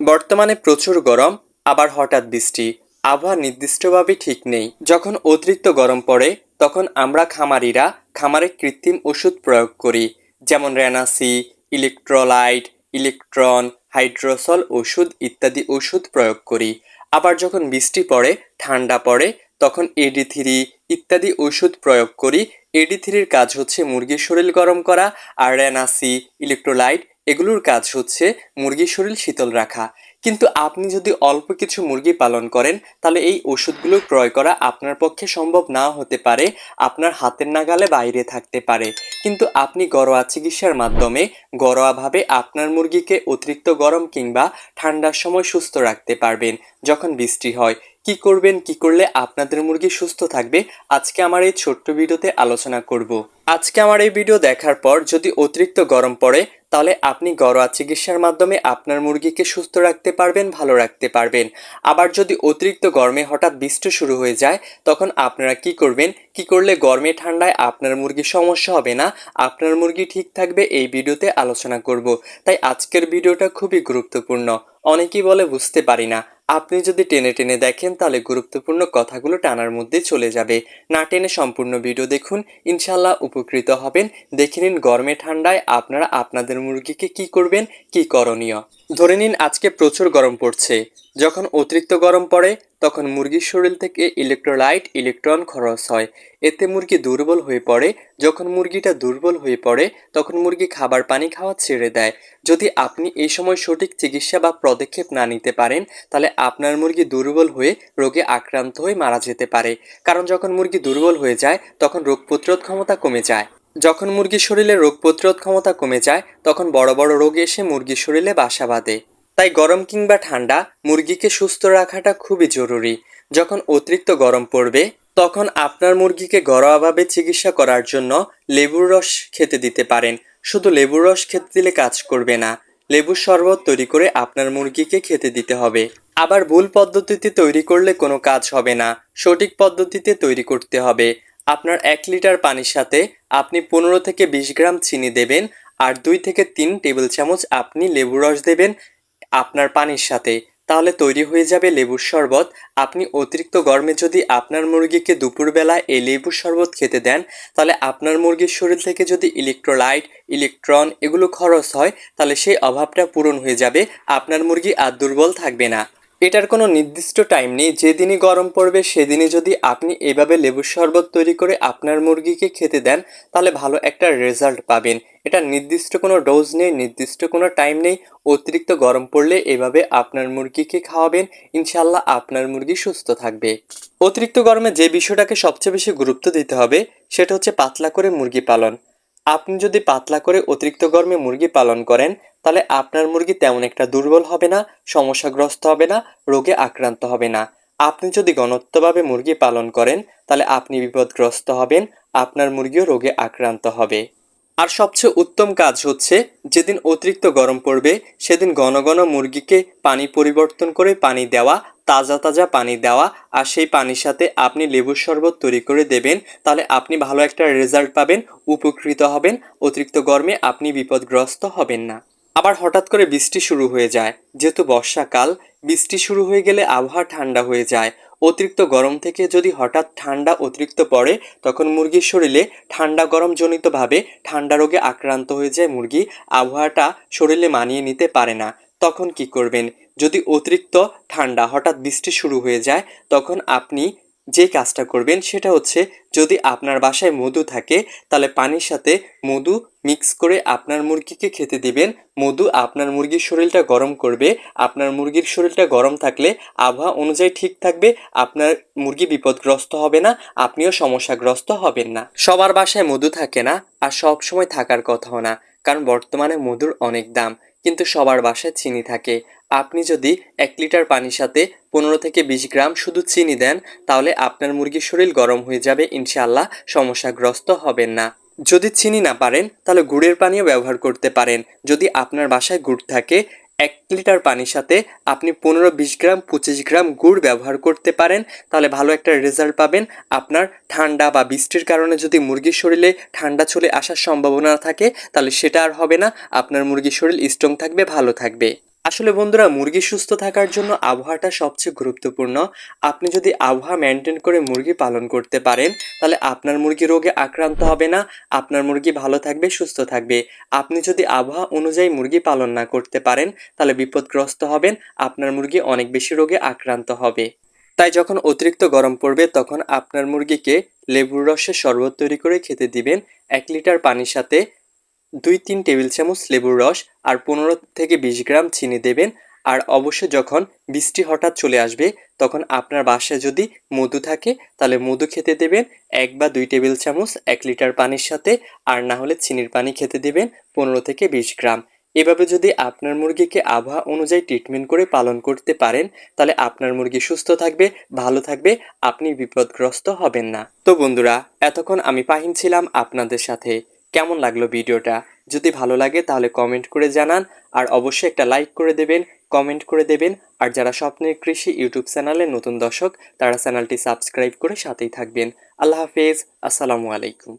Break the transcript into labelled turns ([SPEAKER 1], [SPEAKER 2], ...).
[SPEAKER 1] বর্তমানে প্রচুর গরম, আবার হঠাৎ বৃষ্টি। আবহাওয়া নির্দিষ্টভাবে ঠিক নেই। যখন অতিরিক্ত গরম পড়ে, তখন আমরা খামারিরা খামারে কৃত্রিম ওষুধ প্রয়োগ করি, যেমন রেনাসি, ইলেকট্রোলাইট, ইলেকট্রন, হাইড্রোসল ওষুধ ইত্যাদি ওষুধ প্রয়োগ করি। আবার যখন বৃষ্টি পড়ে, ঠান্ডা পড়ে, তখন এডি থ্রি ইত্যাদি ওষুধ প্রয়োগ করি। এডি থ্রির কাজ হচ্ছে মুরগির শরীর গরম করা আর রেনাসি, ইলেকট্রোলাইট এগুলোর কাজ হচ্ছে মুরগির শরীর শীতল রাখা। কিন্তু আপনি যদি অল্প কিছু মুরগি পালন করেন, তাহলে এই ওষুধগুলো ক্রয় করা আপনার পক্ষে সম্ভব না হতে পারে, আপনার হাতের নাগালে বাইরে থাকতে পারে। কিন্তু আপনি ঘরোয়া চিকিৎসার মাধ্যমে ঘরোয়াভাবে আপনার মুরগিকে অতিরিক্ত গরম কিংবা ঠান্ডার সময় সুস্থ রাখতে পারবেন, যখন বৃষ্টি হয়। কি করবেন, কি করলে আপনাদের মুরগি সুস্থ থাকবে, আজকে আমার এই ছোট্ট ভিডিওতে আলোচনা করব। আজকে আমার এই ভিডিও দেখার পর যদি অতিরিক্ত গরম পড়ে, তাহলে আপনি ঘরোয়া চিকিৎসার মাধ্যমে আপনার মুরগিকে সুস্থ রাখতে পারবেন, ভালো রাখতে পারবেন। আবার যদি অতিরিক্ত গরমে হঠাৎ বৃষ্টি শুরু হয়ে যায়, তখন আপনারা কি করবেন, কি করলে গরমে ঠান্ডায় আপনার মুরগির সমস্যা হবে না, আপনার মুরগি ঠিক থাকবে, এই ভিডিওতে আলোচনা করব। তাই আজকের ভিডিওটা খুবই গুরুত্বপূর্ণ। অনেকেই বলে বুঝতে পারি না। আপনি যদি টেনে টেনে দেখেন, তাহলে গুরুত্বপূর্ণ কথাগুলো টানার মধ্যে চলে যাবে। না টেনে সম্পূর্ণ ভিডিও দেখুন ইনশাল্লাহ উপকৃত হবেন। দেখে নিন গরমে ঠান্ডায় আপনারা আপনাদের মুরগিকে কি করবেন, কি করণীয়। ধরে নিন আজকে প্রচুর গরম পড়ছে। যখন অতিরিক্ত গরম পড়ে, তখন মুরগির শরীর থেকে ইলেকট্রোলাইট ইলেকট্রন খরচ হয়। এতে মুরগি দুর্বল হয়ে পড়ে। যখন মুরগিটা দুর্বল হয়ে পড়ে, তখন মুরগি খাবার পানি খাওয়া ছেড়ে দেয়। যদি আপনি এই সময় সঠিক চিকিৎসা বা পদক্ষেপ না নিতে পারেন, তাহলে আপনার মুরগি দুর্বল হয়ে রোগে আক্রান্ত হয়ে মারা যেতে পারে। কারণ যখন মুরগি দুর্বল হয়ে যায়, তখন রোগ প্রতিরোধ ক্ষমতা কমে যায়। যখন মুরগির শরীরে রোগ প্রতিরোধ ক্ষমতা কমে যায়, তখন বড় বড় রোগ এসে মুরগির শরীরে বাসা বাঁধে। তাই গরম কিংবা ঠান্ডা মুরগিকে সুস্থ রাখাটা খুবই জরুরি। যখন অতিরিক্ত গরম পড়বে, তখন আপনার মুরগিকে ঘরোয়াভাবে চিকিৎসা করার জন্য লেবুর রস খেতে দিতে পারেন। শুধু লেবুর রস খেতে দিলে কাজ করবে না, লেবুর শরবত তৈরি করে আপনার মুরগিকে খেতে দিতে হবে। আবার ভুল পদ্ধতিতে তৈরি করলে কোনো কাজ হবে না, সঠিক পদ্ধতিতে তৈরি করতে হবে। আপনার এক লিটার পানির সাথে আপনি পনেরো থেকে বিশ গ্রাম চিনি দেবেন আর দুই থেকে তিন টেবিল চামচ আপনি লেবুর রস দেবেন আপনার পানির সাথে। তাহলে তৈরি হয়ে যাবে লেবুর শরবত। আপনি অতিরিক্ত গরমে যদি আপনার মুরগিকে দুপুরবেলা এই লেবুর শরবত খেতে দেন, তাহলে আপনার মুরগির শরীর থেকে যদি ইলেকট্রোলাইট ইলেকট্রন এগুলো খরচ হয়, তাহলে সেই অভাবটা পূরণ হয়ে যাবে। আপনার মুরগি আর দুর্বল থাকবে না। এটার কোনো নির্দিষ্ট টাইম নেই। যেদিনই গরম পড়বে, সেদিনই যদি আপনি এভাবে লেবুর শরবত তৈরি করে আপনার মুরগিকে খেতে দেন, তাহলে ভালো একটা রেজাল্ট পাবেন। এটা নির্দিষ্ট কোনো ডোজ নেই, নির্দিষ্ট কোনো টাইম নেই। অতিরিক্ত গরম পড়লে এভাবে আপনার মুরগিকে খাওয়াবেন। ইনশাল্লাহ আপনার মুরগি সুস্থ থাকবে। অতিরিক্ত গরমে যে বিষয়টাকে সবচেয়ে বেশি গুরুত্ব দিতে হবে, সেটা হচ্ছে পাতলা করে মুরগি পালন। আপনি যদি পাতলা করে অতিরিক্ত গরমে মুরগি পালন করেন, তাহলে আপনার মুরগি তেমন একটা দুর্বল হবে না, সমস্যাগ্রস্ত হবে না, রোগে আক্রান্ত হবে না। আপনি যদি গণত্বভাবে মুরগি পালন করেন, তাহলে আপনি বিপদগ্রস্ত হবেন, আপনার মুরগিও রোগে আক্রান্ত হবে। আর সবচেয়ে উত্তম কাজ হচ্ছে, যেদিন অতিরিক্ত গরম পড়বে, সেদিন ঘন ঘন মুরগিকে পানি পরিবর্তন করে পানি দেওয়া তাজা তাজা পানি দেওয়া আর সেই পানির সাথে আপনি লেবুর শরবত তৈরি করে দেবেন, তাহলে আপনি ভালো একটা রেজাল্ট পাবেন, উপকৃত হবেন, অতিরিক্ত গরমে আপনি বিপদগ্রস্ত হবেন না। আবার হঠাৎ করে বৃষ্টি শুরু হয়ে যায়, যেহেতু বর্ষাকাল, বৃষ্টি শুরু হয়ে গেলে আবহাওয়া ঠান্ডা হয়ে যায়। অতিরিক্ত গরম থেকে যদি হঠাৎ ঠান্ডা অতিরিক্ত পড়ে, তখন মুরগির শরীরে ঠান্ডা গরম জনিতভাবে ঠান্ডা রোগে আক্রান্ত হয়ে যায় মুরগি। আবহাওয়াটা শরীরে মানিয়ে নিতে পারে না। তখন কি করবেন? যদি অতিরিক্ত ঠান্ডা হঠাৎ বৃষ্টি শুরু হয়ে যায়, তখন আপনি যে কাজটা করবেন সেটা হচ্ছে যদি আপনার বাসায় মধু থাকে, তাহলে পানির সাথে মধু মিক্স করে আপনার মুরগিকে খেতে দিবেন। মধু আপনার মুরগির শরীরটা গরম করবে। আপনার মুরগির শরীরটা গরম থাকলে আবহাওয়া অনুযায়ী ঠিক থাকবে। আপনার মুরগি বিপদগ্রস্ত হবে না, আপনিও সমস্যাগ্রস্ত হবেন না। সবার বাসায় মধু থাকে না আর সব সময় থাকার কথাও না, কারণ বর্তমানে মধুর অনেক দাম, কিন্তু সবার বাসায় চিনি থাকে। আপনি যদি এক লিটার পানির সাথে পনেরো থেকে বিশ গ্রাম শুধু চিনি দেন, তাহলে আপনার মুরগির শরীর গরম হয়ে যাবে, ইনশাআল্লাহ। সমস্যাগ্রস্ত হবেন না। যদি চিনি না পারেন, তাহলে গুড়ের পানিও ব্যবহার করতে পারেন। যদি আপনার বাসায় গুড় থাকে, এক লিটার পানির সাথে আপনি পনেরো, বিশ গ্রাম, পঁচিশ গ্রাম গুড় ব্যবহার করতে পারেন, তাহলে ভালো একটা রেজাল্ট পাবেন। আপনার ঠান্ডা বা বৃষ্টির কারণে যদি মুরগির শরীরে ঠান্ডা চলে আসার সম্ভাবনা থাকে, তাহলে সেটা আর হবে না। আপনার মুরগির শরীর স্ট্রং থাকবে, ভালো থাকবে। আসলে বন্ধুরা, মুরগি সুস্থ থাকার জন্য আবহাওয়াটা সবচেয়ে গুরুত্বপূর্ণ। আপনি যদি আবহাওয়া মেনটেন করে মুরগি পালন করতে পারেন, তাহলে আপনার মুরগি রোগে আক্রান্ত হবে না, আপনার মুরগি ভালো থাকবে, সুস্থ থাকবে। আপনি যদি আবহাওয়া অনুযায়ী মুরগি পালন না করতে পারেন, তাহলে বিপদগ্রস্ত হবেন, আপনার মুরগি অনেক বেশি রোগে আক্রান্ত হবে। তাই যখন অতিরিক্ত গরম পড়বে, তখন আপনার মুরগিকে লেবুর রসের শরবত তৈরি করে খেতে দিবেন, এক লিটার পানির সাথে। দুই তিন টেবিল চামচ লেবুর রস আর পনেরো থেকে বিশ গ্রাম চিনি দেবেন। আর অবশ্যই যখন বৃষ্টি হঠাৎ চলে আসবে, তখন আপনার বাসায় যদি মধু থাকে, তাহলে মধু খেতে দেবেন। এক বা দুই টেবিল চামচ এক লিটার পানির সাথে আর না হলে চিনির পানি খেতে দেবেন পনেরো থেকে বিশ গ্রাম। এভাবে যদি আপনার মুরগিকে আবহাওয়া অনুযায়ী ট্রিটমেন্ট করে পালন করতে পারেন, তাহলে আপনার মুরগি সুস্থ থাকবে, ভালো থাকবে, আপনি বিপদগ্রস্ত হবেন না। তো বন্ধুরা, এতক্ষণ আমি পাহিন ছিলাম আপনাদের সাথে। কেমন লাগল ভিডিওটা? যদি ভালো লাগে তাহলে কমেন্ট করে জানান, আর অবশ্যই একটা লাইক করে দেবেন কমেন্ট করে দেবেন, আর যারা স্বপ্নের কৃষি ইউটিউব চ্যানেলের নতুন দর্শক, তারা চ্যানেলটি সাবস্ক্রাইব করে সাথেই থাকবেন। আল্লাহ হাফেজ, আসসালামু আলাইকুম।